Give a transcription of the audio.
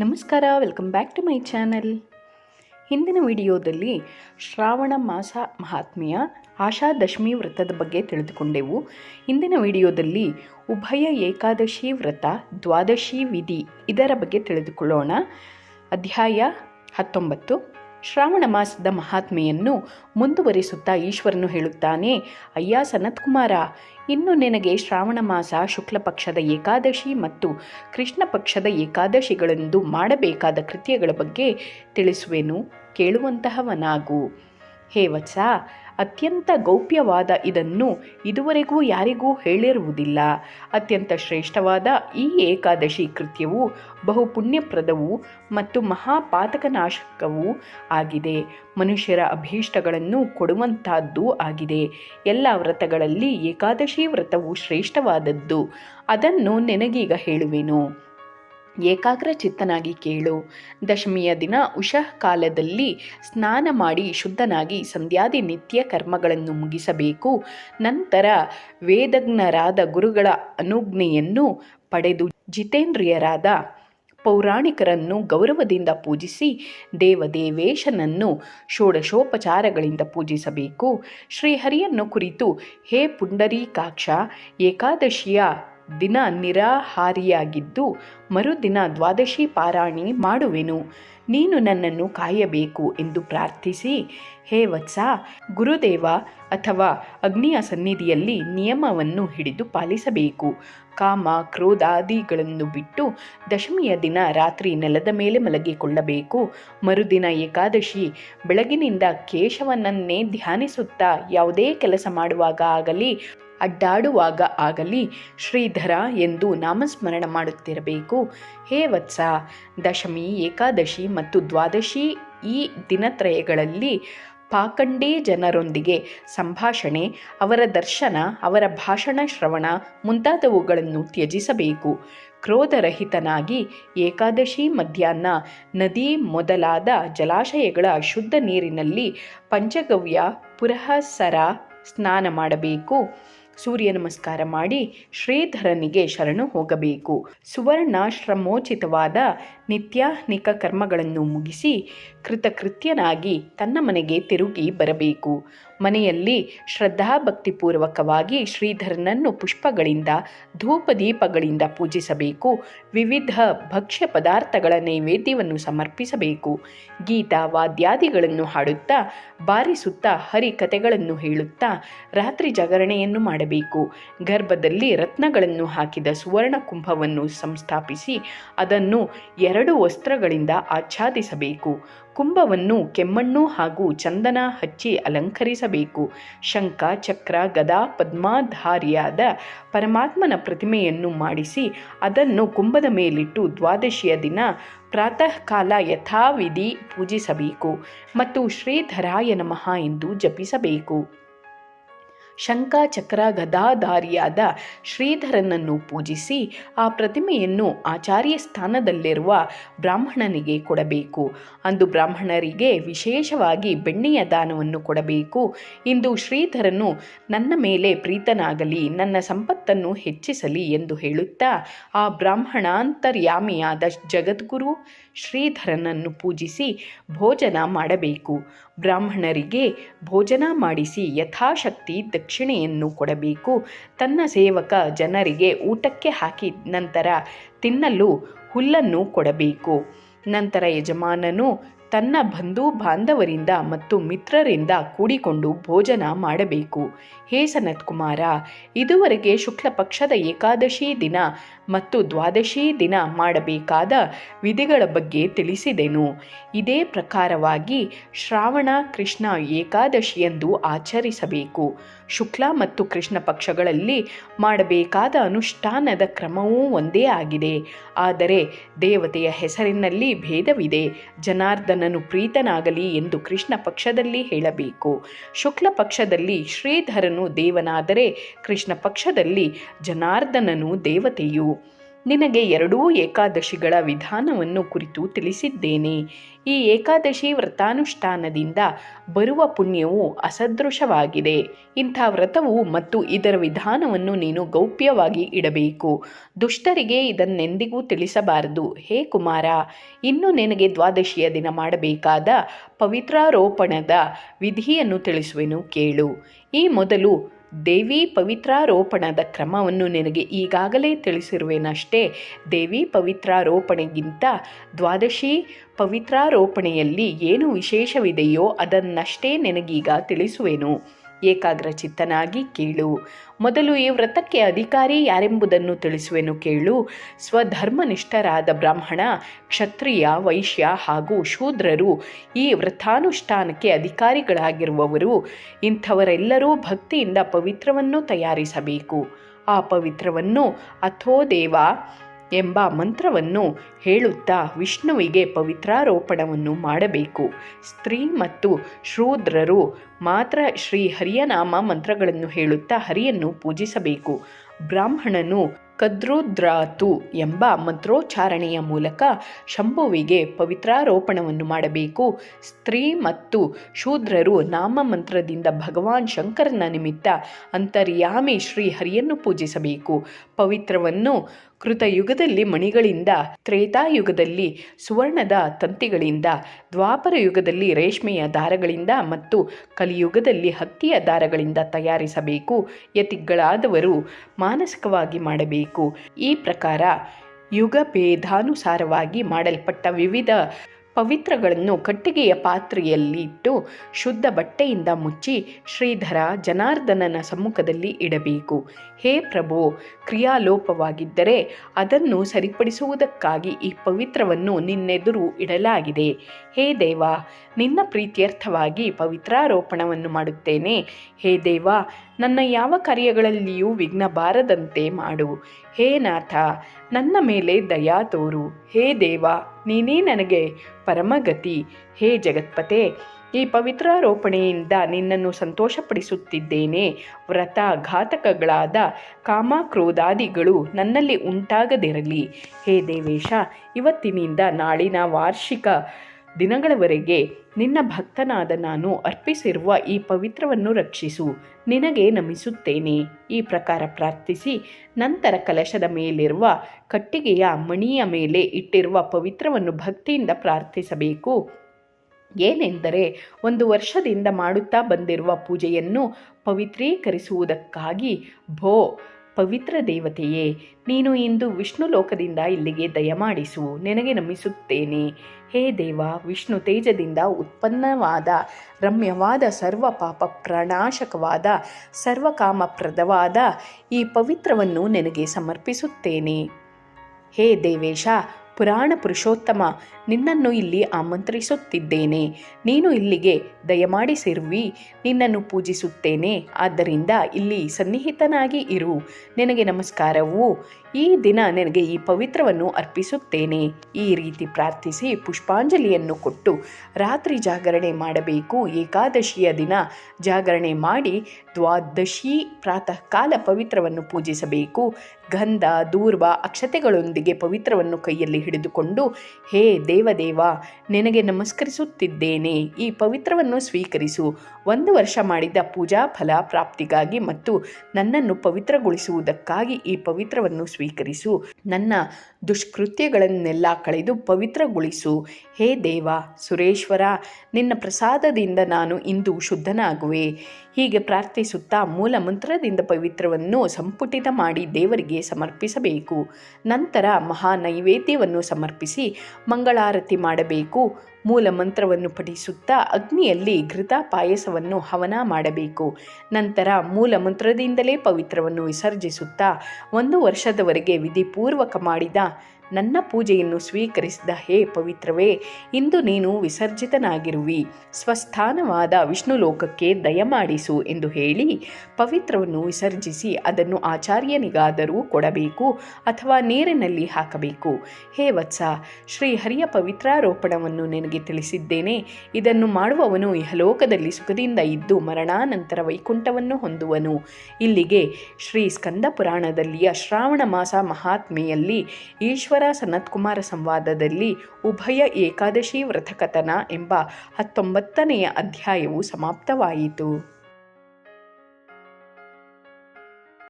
ನಮಸ್ಕಾರ welcome back to my channel ಹಿಂದಿನ ವಿಡಿಯೋದಲ್ಲಿ ಶ್ರಾವಣ ಮಾಸ ಮಹಾತ್ಮೆಯ ಆಶಾದಶಮಿ ವ್ರತದ ಬಗ್ಗೆ ತಿಳಿದುಕೊಂಡೆವು. ಇಂದಿನ ವಿಡಿಯೋದಲ್ಲಿ ಉಭಯ ಏಕಾದಶಿ ವ್ರತ, ದ್ವಾದಶಿ ವಿಧಿ ಇದರ ಬಗ್ಗೆ ತಿಳಿದುಕೊಳ್ಳೋಣ. ಅಧ್ಯಾಯ ಹತ್ತೊಂಬತ್ತು. ಶ್ರಾವಣ ಮಾಸದ ಮಹಾತ್ಮೆಯನ್ನು ಮುಂದುವರಿಸುತ್ತಾ ಈಶ್ವರನು ಹೇಳುತ್ತಾನೆ, ಅಯ್ಯ ಸನತ್ಕುಮಾರ, ಇನ್ನು ನಿನಗೆ ಶ್ರಾವಣ ಮಾಸ ಶುಕ್ಲ ಪಕ್ಷದ ಏಕಾದಶಿ ಮತ್ತು ಕೃಷ್ಣ ಪಕ್ಷದ ಏಕಾದಶಿಗಳೆಂದು ಮಾಡಬೇಕಾದ ಕೃತ್ಯಗಳ ಬಗ್ಗೆ ತಿಳಿಸುವೆನು, ಕೇಳುವಂತಹವನಾಗು. ಹೇ ವತ್ಸ ಅತ್ಯಂತ ಗೌಪ್ಯವಾದ ಇದನ್ನು ಇದುವರೆಗೂ ಯಾರಿಗೂ ಹೇಳಿರುವುದಿಲ್ಲ. ಅತ್ಯಂತ ಶ್ರೇಷ್ಠವಾದ ಈ ಏಕಾದಶಿ ಕೃತ್ಯವು ಬಹು ಪುಣ್ಯಪ್ರದವೂ ಮತ್ತು ಮಹಾಪಾತಕನಾಶಕವೂ ಆಗಿದೆ. ಮನುಷ್ಯರ ಅಭೀಷ್ಟಗಳನ್ನು ಕೊಡುವಂತಹದ್ದು ಆಗಿದೆ. ಎಲ್ಲ ವ್ರತಗಳಲ್ಲಿ ಏಕಾದಶಿ ವ್ರತವು ಶ್ರೇಷ್ಠವಾದದ್ದು. ಅದನ್ನು ನಿನಗೀಗ ಹೇಳುವೆನು. ಏಕಾಗ್ರ ಚಿತ್ತನಾಗಿ ಕೇಳು. ದಶಮಿಯ ದಿನ ಉಷಃ ಕಾಲದಲ್ಲಿ ಸ್ನಾನ ಮಾಡಿ ಶುದ್ಧನಾಗಿ ಸಂಧ್ಯಾದಿ ನಿತ್ಯ ಕರ್ಮಗಳನ್ನು ಮುಗಿಸಬೇಕು. ನಂತರ ವೇದಜ್ಞರಾದ ಗುರುಗಳ ಅನುಜ್ಞೆಯನ್ನು ಪಡೆದು ಜಿತೇಂದ್ರಿಯರಾದ ಪೌರಾಣಿಕರನ್ನು ಗೌರವದಿಂದ ಪೂಜಿಸಿ ದೇವದೇವೇಶನನ್ನು ಷೋಡಶೋಪಚಾರಗಳಿಂದ ಪೂಜಿಸಬೇಕು. ಶ್ರೀಹರಿಯನ್ನು ಕುರಿತು, ಹೇ ಪುಂಡರೀಕಾಕ್ಷ, ಏಕಾದಶಿಯ ದಿನ ನಿರಾಹಾರಿಯಾಗಿದ್ದು ಮರುದಿನ ದ್ವಾದಶಿ ಪಾರಾಯಣಿ ಮಾಡುವೆನು. ನೀನು ನನ್ನನ್ನು ಕಾಯಬೇಕು ಎಂದು ಪ್ರಾರ್ಥಿಸಿ, ಹೇ ವತ್ಸ, ಗುರುದೇವ ಅಥವಾ ಅಗ್ನಿಯ ಸನ್ನಿಧಿಯಲ್ಲಿ ನಿಯಮವನ್ನು ಹಿಡಿದು ಪಾಲಿಸಬೇಕು. ಕಾಮ ಕ್ರೋಧಾದಿಗಳನ್ನು ಬಿಟ್ಟು ದಶಮಿಯ ದಿನ ರಾತ್ರಿ ನೆಲದ ಮೇಲೆ ಮಲಗಿಕೊಳ್ಳಬೇಕು. ಮರುದಿನ ಏಕಾದಶಿ ಬೆಳಗಿನಿಂದ ಕೇಶವನನ್ನೇ ಧ್ಯಾನಿಸುತ್ತಾ ಯಾವುದೇ ಕೆಲಸ ಮಾಡುವಾಗ ಆಗಲಿ ಅಡ್ಡಾಡುವಾಗ ಆಗಲಿ ಶ್ರೀಧರ ಎಂದು ನಾಮಸ್ಮರಣ ಮಾಡುತ್ತಿರಬೇಕು. ಹೇ ವತ್ಸ, ದಶಮಿ, ಏಕಾದಶಿ ಮತ್ತು ದ್ವಾದಶಿ ಈ ದಿನತ್ರಯಗಳಲ್ಲಿ ಪಾಖಂಡೇ ಜನರೊಂದಿಗೆ ಸಂಭಾಷಣೆ, ಅವರ ದರ್ಶನ, ಅವರ ಭಾಷಣ, ಶ್ರವಣ ಮುಂತಾದವುಗಳನ್ನು ತ್ಯಜಿಸಬೇಕು. ಕ್ರೋಧರಹಿತನಾಗಿ ಏಕಾದಶಿ ಮಧ್ಯಾಹ್ನ ನದಿ ಮೊದಲಾದ ಜಲಾಶಯಗಳ ಶುದ್ಧ ನೀರಿನಲ್ಲಿ ಪಂಚಗವ್ಯ, ಪುರಹಸರ ಸ್ನಾನ ಮಾಡಬೇಕು. ಸೂರ್ಯ ನಮಸ್ಕಾರ ಮಾಡಿ ಶ್ರೀಧರನಿಗೆ ಶರಣು ಹೋಗಬೇಕು. ಸುವರ್ಣ ಶ್ರಮೋಚಿತವಾದ ನಿತ್ಯಾಹ್ನಿಕ ಕರ್ಮಗಳನ್ನು ಮುಗಿಸಿ ಕೃತಕೃತ್ಯನಾಗಿ ತನ್ನ ಮನೆಗೆ ತಿರುಗಿ ಬರಬೇಕು. ಮನೆಯಲ್ಲಿ ಶ್ರದ್ಧಾಭಕ್ತಿಪೂರ್ವಕವಾಗಿ ಶ್ರೀಧರನನ್ನು ಪುಷ್ಪಗಳಿಂದ, ಧೂಪದೀಪಗಳಿಂದ ಪೂಜಿಸಬೇಕು. ವಿವಿಧ ಭಕ್ಷ್ಯ ಪದಾರ್ಥಗಳ ನೈವೇದ್ಯವನ್ನು ಸಮರ್ಪಿಸಬೇಕು. ಗೀತಾ ವಾದ್ಯಾದಿಗಳನ್ನು ಹಾಡುತ್ತಾ ಬಾರಿಸುತ್ತಾ ಹರಿಕತೆಗಳನ್ನು ಹೇಳುತ್ತಾ ರಾತ್ರಿ ಜಾಗರಣೆಯನ್ನು ಮಾಡಬೇಕು. ಗರ್ಭದಲ್ಲಿ ರತ್ನಗಳನ್ನು ಹಾಕಿದ ಸುವರ್ಣ ಕುಂಭವನ್ನು ಸಂಸ್ಥಾಪಿಸಿ, ಅದನ್ನು ಎರಡು ವಸ್ತ್ರಗಳಿಂದ ಆಚ್ಛಾದಿಸಬೇಕು. ಕುಂಭವನ್ನು ಕೆಮ್ಮಣ್ಣು ಹಾಗೂ ಚಂದನ ಹಚ್ಚಿ ಅಲಂಕರಿಸಬೇಕು. ಶಂಖ, ಚಕ್ರ, ಗದಾ, ಪದ್ಮಾಧಾರಿಯಾದ ಪರಮಾತ್ಮನ ಪ್ರತಿಮೆಯನ್ನು ಮಾಡಿಸಿ ಅದನ್ನು ಕುಂಭದ ಮೇಲಿಟ್ಟು ದ್ವಾದಶಿಯ ದಿನ ಪ್ರಾತಃ ಕಾಲ ಯಥಾವಿಧಿ ಪೂಜಿಸಬೇಕು ಮತ್ತು ಶ್ರೀಧರಾಯ ನಮಃ ಎಂದು ಜಪಿಸಬೇಕು. ಶಂಖ ಚಕ್ರ ಗದಾಧಾರಿಯಾದ ಶ್ರೀಧರನನ್ನು ಪೂಜಿಸಿ ಆ ಪ್ರತಿಮೆಯನ್ನು ಆಚಾರ್ಯ ಸ್ಥಾನದಲ್ಲಿರುವ ಬ್ರಾಹ್ಮಣನಿಗೆ ಕೊಡಬೇಕು. ಅಂದು ಬ್ರಾಹ್ಮಣರಿಗೆ ವಿಶೇಷವಾಗಿ ಬೆಣ್ಣೆಯ ದಾನವನ್ನು ಕೊಡಬೇಕು. ಇಂದು ಶ್ರೀಧರನು ನನ್ನ ಮೇಲೆ ಪ್ರೀತನಾಗಲಿ, ನನ್ನ ಸಂಪತ್ತನ್ನು ಹೆಚ್ಚಿಸಲಿ ಎಂದು ಹೇಳುತ್ತಾ ಆ ಬ್ರಾಹ್ಮಣಾಂತರ್ಯಾಮಿಯಾದ ಜಗದ್ಗುರು ಶ್ರೀಧರನನ್ನು ಪೂಜಿಸಿ ಭೋಜನ ಮಾಡಬೇಕು. ಬ್ರಾಹ್ಮಣರಿಗೆ ಭೋಜನ ಮಾಡಿಸಿ ಯಥಾಶಕ್ತಿ ದಕ್ಷಿಣೆಯನ್ನು ಕೊಡಬೇಕು. ತನ್ನ ಸೇವಕ ಜನರಿಗೆ ಊಟಕ್ಕೆ ಹಾಕಿ ನಂತರ ತಿನ್ನಲು ಹುಲ್ಲನ್ನು ಕೊಡಬೇಕು. ನಂತರ ಯಜಮಾನನು ತನ್ನ ಬಂಧು ಬಾಂಧವರಿಂದ ಮತ್ತು ಮಿತ್ರರಿಂದ ಕೂಡಿಕೊಂಡು ಭೋಜನ ಮಾಡಬೇಕು. ಹೇ ಸನತ್ಕುಮಾರ, ಇದುವರೆಗೆ ಶುಕ್ಲ ಪಕ್ಷದ ಏಕಾದಶಿ ದಿನ ಮತ್ತು ದ್ವಾದಶಿ ದಿನ ಮಾಡಬೇಕಾದ ವಿಧಿಗಳ ಬಗ್ಗೆ ತಿಳಿಸಿದೆನು. ಇದೇ ಪ್ರಕಾರವಾಗಿ ಶ್ರಾವಣ, ಕೃಷ್ಣ ಏಕಾದಶಿಯೆಂದು ಆಚರಿಸಬೇಕು. ಶುಕ್ಲ ಮತ್ತು ಕೃಷ್ಣ ಪಕ್ಷಗಳಲ್ಲಿ ಮಾಡಬೇಕಾದ ಅನುಷ್ಠಾನದ ಕ್ರಮವೂ ಒಂದೇ ಆಗಿದೆ. ಆದರೆ ದೇವತೆಯ ಹೆಸರಿನಲ್ಲಿ ಭೇದವಿದೆ. ಜನಾರ್ದನನು ಪ್ರೀತನಾಗಲಿ ಎಂದು ಕೃಷ್ಣ ಪಕ್ಷದಲ್ಲಿ ಹೇಳಬೇಕು. ಶುಕ್ಲ ಪಕ್ಷದಲ್ಲಿ ಶ್ರೀಧರನು ದೇವನಾದರೆ ಕೃಷ್ಣ ಪಕ್ಷದಲ್ಲಿ ಜನಾರ್ದನನು ದೇವತೆಯು. ನಿನಗೆ ಎರಡೂ ಏಕಾದಶಿಗಳ ವಿಧಾನವನ್ನು ಕುರಿತು ತಿಳಿಸಿದ್ದೇನೆ. ಈ ಏಕಾದಶಿ ವ್ರತಾನುಷ್ಠಾನದಿಂದ ಬರುವ ಪುಣ್ಯವು ಅಸದೃಶವಾಗಿದೆ. ಇಂಥ ವ್ರತವು ಮತ್ತು ಇದರ ವಿಧಾನವನ್ನು ನೀನು ಗೌಪ್ಯವಾಗಿ ಇಡಬೇಕು. ದುಷ್ಟರಿಗೆ ಇದನ್ನೆಂದಿಗೂ ತಿಳಿಸಬಾರದು. ಹೇ ಕುಮಾರ, ಇನ್ನು ನಿನಗೆ ದ್ವಾದಶಿಯ ದಿನ ಮಾಡಬೇಕಾದ ಪವಿತ್ರಾರೋಪಣದ ವಿಧಿಯನ್ನು ತಿಳಿಸುವೆನು ಕೇಳು. ಈ ಮೊದಲು ದೇವಿ ಪವಿತ್ರಾರೋಪಣದ ಕ್ರಮವನ್ನು ನಿನಗೆ ಈಗಾಗಲೇ ತಿಳಿಸಿರುವೆನಷ್ಟೇ. ದೇವಿ ಪವಿತ್ರಾರೋಪಣೆಗಿಂತ ದ್ವಾದಶಿ ಪವಿತ್ರಾರೋಪಣೆಯಲ್ಲಿ ಏನು ವಿಶೇಷವಿದೆಯೋ ಅದನ್ನಷ್ಟೇ ನಿನಗೀಗ ತಿಳಿಸುವೆನು. ಏಕಾಗ್ರ ಚಿತ್ತನಾಗಿ ಕೇಳು. ಮೊದಲು ಈ ವ್ರತಕ್ಕೆ ಅಧಿಕಾರಿ ಯಾರೆಂಬುದನ್ನು ತಿಳಿಸುವೆನು ಕೇಳು. ಸ್ವಧರ್ಮನಿಷ್ಠರಾದ ಬ್ರಾಹ್ಮಣ, ಕ್ಷತ್ರಿಯ, ವೈಶ್ಯ ಹಾಗೂ ಶೂದ್ರರು ಈ ವ್ರತಾನುಷ್ಠಾನಕ್ಕೆ ಅಧಿಕಾರಿಗಳಾಗಿರುವವರು, ಇಂಥವರೆಲ್ಲರೂ ಭಕ್ತಿಯಿಂದ ಪವಿತ್ರವನ್ನು ತಯಾರಿಸಬೇಕು. ಆ ಪವಿತ್ರವನ್ನು ಅಥೋ ದೇವ ಎಂಬ ಮಂತ್ರವನ್ನು ಹೇಳುತ್ತಾ ವಿಷ್ಣುವಿಗೆ ಪವಿತ್ರಾರೋಪಣವನ್ನು ಮಾಡಬೇಕು. ಸ್ತ್ರೀ ಮತ್ತು ಶೂದ್ರರು ಮಾತ್ರ ಶ್ರೀ ಹರಿಯ ನಾಮ ಮಂತ್ರಗಳನ್ನು ಹೇಳುತ್ತಾ ಹರಿಯನ್ನು ಪೂಜಿಸಬೇಕು. ಬ್ರಾಹ್ಮಣನು ಕದ್ರುದ್ರಾತು ಎಂಬ ಮಂತ್ರೋಚ್ಚಾರಣೆಯ ಮೂಲಕ ಶಂಭುವಿಗೆ ಪವಿತ್ರಾರೋಪಣವನ್ನು ಮಾಡಬೇಕು. ಸ್ತ್ರೀ ಮತ್ತು ಶೂದ್ರರು ನಾಮ ಮಂತ್ರದಿಂದ ಭಗವಾನ್ ಶಂಕರನ ನಿಮಿತ್ತ ಅಂತರ್ಯಾಮಿ ಶ್ರೀ ಹರಿಯನ್ನು ಪೂಜಿಸಬೇಕು. ಪವಿತ್ರವನ್ನು ಕೃತಯುಗದಲ್ಲಿ ಮಣಿಗಳಿಂದ, ತ್ರೇತಾಯುಗದಲ್ಲಿ ಸುವರ್ಣದ ತಂತಿಗಳಿಂದ, ದ್ವಾಪರ ಯುಗದಲ್ಲಿ ರೇಷ್ಮೆಯ ದಾರಗಳಿಂದ ಮತ್ತು ಕಲಿಯುಗದಲ್ಲಿ ಹತ್ತಿಯ ದಾರಗಳಿಂದ ತಯಾರಿಸಬೇಕು. ಯತಿಗಳಾದವರು ಮಾನಸಿಕವಾಗಿ ಮಾಡಬೇಕು. ಈ ಪ್ರಕಾರ ಯುಗ ಭೇದಾನುಸಾರವಾಗಿ ಮಾಡಲ್ಪಟ್ಟ ವಿವಿಧ ಪವಿತ್ರಗಳನ್ನು ಕಟ್ಟಿಗೆಯ ಪಾತ್ರೆಯಲ್ಲಿ ಇಟ್ಟು ಶುದ್ಧ ಬಟ್ಟೆಯಿಂದ ಮುಚ್ಚಿ ಶ್ರೀಧರ ಜನಾರ್ದನನ ಸಮ್ಮುಖದಲ್ಲಿ ಇಡಬೇಕು. ಹೇ ಪ್ರಭು, ಕ್ರಿಯಾಲೋಪವಾಗಿದ್ದರೆ ಅದನ್ನು ಸರಿಪಡಿಸುವುದಕ್ಕಾಗಿ ಈ ಪವಿತ್ರವನ್ನು ನಿನ್ನೆದುರು ಇಡಲಾಗಿದೆ. ಹೇ ದೇವ, ನಿನ್ನ ಪ್ರೀತ್ಯರ್ಥವಾಗಿ ಪವಿತ್ರಾರೋಪಣವನ್ನು ಮಾಡುತ್ತೇನೆ. ಹೇ ದೇವ, ನನ್ನ ಯಾವ ಕಾರ್ಯಗಳಲ್ಲಿಯೂ ವಿಘ್ನ ಬಾರದಂತೆ ಮಾಡು. ಹೇ ನಾಥ, ನನ್ನ ಮೇಲೆ ದಯಾ ತೋರು. ಹೇ ದೇವ ನೀನೇ ನನಗೆ ಪರಮಗತಿ. ಹೇ ಜಗತ್ಪತೆ ಈ ಪವಿತ್ರಾರೋಪಣೆಯಿಂದ ನಿನ್ನನ್ನು ಸಂತೋಷಪಡಿಸುತ್ತಿದ್ದೇನೆ. ವ್ರತ ಘಾತಕಗಳಾದ ಕಾಮಕ್ರೋಧಾದಿಗಳು ನನ್ನಲ್ಲಿ ಉಂಟಾಗದಿರಲಿ. ಹೇ ದೇವೇಶ, ಇವತ್ತಿನಿಂದ ನಾಳಿನ ವಾರ್ಷಿಕ ದಿನಗಳವರೆಗೆ ನಿನ್ನ ಭಕ್ತನಾದ ನಾನು ಅರ್ಪಿಸಿರುವ ಈ ಪವಿತ್ರವನ್ನು ರಕ್ಷಿಸು, ನಿನಗೆ ನಮಿಸುತ್ತೇನೆ. ಈ ಪ್ರಕಾರ ಪ್ರಾರ್ಥಿಸಿ, ನಂತರ ಕಲಶದ ಮೇಲಿರುವ ಕಟ್ಟಿಗೆಯ ಮಣಿಯ ಮೇಲೆ ಇಟ್ಟಿರುವ ಪವಿತ್ರವನ್ನು ಭಕ್ತಿಯಿಂದ ಪ್ರಾರ್ಥಿಸಬೇಕು. ಏನೆಂದರೆ, ಒಂದು ವರ್ಷದಿಂದ ಮಾಡುತ್ತಾ ಬಂದಿರುವ ಪೂಜೆಯನ್ನು ಪವಿತ್ರೀಕರಿಸುವುದಕ್ಕಾಗಿ ಭೋ ಪವಿತ್ರ ದೇವತೆಯೇ, ನೀನು ಇಂದು ವಿಷ್ಣು ಲೋಕದಿಂದ ಇಲ್ಲಿಗೆ ದಯಮಾಡಿಸು, ನಿನಗೆ ನಮಿಸುತ್ತೇನೆ. ಹೇ ದೇವ, ವಿಷ್ಣು ತೇಜದಿಂದ ಉತ್ಪನ್ನವಾದ, ರಮ್ಯವಾದ, ಸರ್ವ ಪಾಪ ಪ್ರಣಾಶಕವಾದ ಸರ್ವಕಾಮಪ್ರದವಾದ ಈ ಪವಿತ್ರವನ್ನು ನಿನಗೆ ಸಮರ್ಪಿಸುತ್ತೇನೆ. ಹೇ ದೇವೇಶ ಪುರಾಣ ಪುರುಷೋತ್ತಮ, ನಿನ್ನನ್ನು ಇಲ್ಲಿ ಆಮಂತ್ರಿಸುತ್ತಿದ್ದೇನೆ. ನೀನು ಇಲ್ಲಿಗೆ ದಯಮಾಡಿಸಿರುವಿ ನಿನ್ನನ್ನು ಪೂಜಿಸುತ್ತೇನೆ. ಆದ್ದರಿಂದ ಇಲ್ಲಿ ಸನ್ನಿಹಿತನಾಗಿ ಇರು. ನಿನಗೆ ನಮಸ್ಕಾರವು. ಈ ದಿನ ನಿನಗೆ ಈ ಪವಿತ್ರವನ್ನು ಅರ್ಪಿಸುತ್ತೇನೆ. ಈ ರೀತಿ ಪ್ರಾರ್ಥಿಸಿ ಪುಷ್ಪಾಂಜಲಿಯನ್ನು ಕೊಟ್ಟು ರಾತ್ರಿ ಜಾಗರಣೆ ಮಾಡಬೇಕು. ಏಕಾದಶಿಯ ದಿನ ಜಾಗರಣೆ ಮಾಡಿ ದ್ವಾದಶಿ ಪ್ರಾತಃಕಾಲ ಪವಿತ್ರವನ್ನು ಪೂಜಿಸಬೇಕು. ಗಂಧ, ದೂರ್ವ ಅಕ್ಷತೆಗಳೊಂದಿಗೆ ಪವಿತ್ರವನ್ನು ಕೈಯಲ್ಲಿ ಹಿಡಿದುಕೊಂಡು, ಹೇ ದೇವದೇವ, ನಿನಗೆ ನಮಸ್ಕರಿಸುತ್ತಿದ್ದೇನೆ. ಈ ಪವಿತ್ರವನ್ನು ಸ್ವೀಕರಿಸು. ಒಂದು ವರ್ಷ ಮಾಡಿದ ಪೂಜಾ ಫಲ ಪ್ರಾಪ್ತಿಗಾಗಿ ಮತ್ತು ನನ್ನನ್ನು ಪವಿತ್ರಗೊಳಿಸುವುದಕ್ಕಾಗಿ ಈ ಪವಿತ್ರವನ್ನು ಸ್ವೀಕರಿಸು. ನನ್ನ ದುಷ್ಕೃತ್ಯಗಳನ್ನೆಲ್ಲ ಕಳೆದು ಪವಿತ್ರಗೊಳಿಸು. ಹೇ ದೇವ, ಸುರೇಶ್ವರ, ನಿನ್ನ ಪ್ರಸಾದದಿಂದ ನಾನು ಇಂದು ಶುದ್ಧನಾಗುವೆ. ಹೀಗೆ ಪ್ರಾರ್ಥಿಸುತ್ತಾ ಮೂಲ ಮಂತ್ರದಿಂದ ಪವಿತ್ರವನ್ನು ಸಂಪುಟಿತ ಮಾಡಿ ದೇವರಿಗೆ ಸಮರ್ಪಿಸಬೇಕು. ನಂತರ ಮಹಾ ನೈವೇದ್ಯವನ್ನು ಸಮರ್ಪಿಸಿ ಮಂಗಳಾರತಿ ಮಾಡಬೇಕು. ಮೂಲ ಮಂತ್ರವನ್ನು ಪಠಿಸುತ್ತಾ ಅಗ್ನಿಯಲ್ಲಿ ಘೃತ ಪಾಯಸವನ್ನು ಹವನ ಮಾಡಬೇಕು. ನಂತರ ಮೂಲ ಮಂತ್ರದಿಂದಲೇ ಪವಿತ್ರವನ್ನು ವಿಸರ್ಜಿಸುತ್ತಾ ಒಂದು ವರ್ಷದವರೆಗೆ ವಿಧಿಪೂರ್ವಕ ಮಾಡಿದ ನನ್ನ ಪೂಜೆಯನ್ನು ಸ್ವೀಕರಿಸಿದ ಹೇ ಪವಿತ್ರವೇ, ಇಂದು ನೀನು ವಿಸರ್ಜಿತನಾಗಿರುವಿ. ಸ್ವಸ್ಥಾನವಾದ ವಿಷ್ಣು ಲೋಕಕ್ಕೆ ದಯಮಾಡಿಸು ಎಂದು ಹೇಳಿ ಪವಿತ್ರವನ್ನು ವಿಸರ್ಜಿಸಿ ಅದನ್ನು ಆಚಾರ್ಯನಿಗಾದರೂ ಕೊಡಬೇಕು ಅಥವಾ ನೀರಿನಲ್ಲಿ ಹಾಕಬೇಕು. ಹೇ ವತ್ಸ ಶ್ರೀಹರಿಯ ಪವಿತ್ರಾರೋಪಣವನ್ನು ನಿನಗೆ ತಿಳಿಸಿದ್ದೇನೆ. ಇದನ್ನು ಮಾಡುವವನು ಇಹಲೋಕದಲ್ಲಿ ಸುಖದಿಂದ ಇದ್ದು ಮರಣಾನಂತರ ವೈಕುಂಠವನ್ನು ಹೊಂದುವನು. ಇಲ್ಲಿಗೆ ಶ್ರೀ ಸ್ಕಂದ ಪುರಾಣದಲ್ಲಿಯ ಶ್ರಾವಣ ಮಾಸ ಮಹಾತ್ಮೆಯಲ್ಲಿ ಈಶ್ವರ ಸನತ್ಕುಮಾರ ಸಂವಾದದಲ್ಲಿ ಉಭಯ ಏಕಾದಶಿ ವ್ರತಕಥನ ಎಂಬ ಹತ್ತೊಂಬತ್ತನೆಯ ಅಧ್ಯಾಯವು ಸಮಾಪ್ತವಾಯಿತು.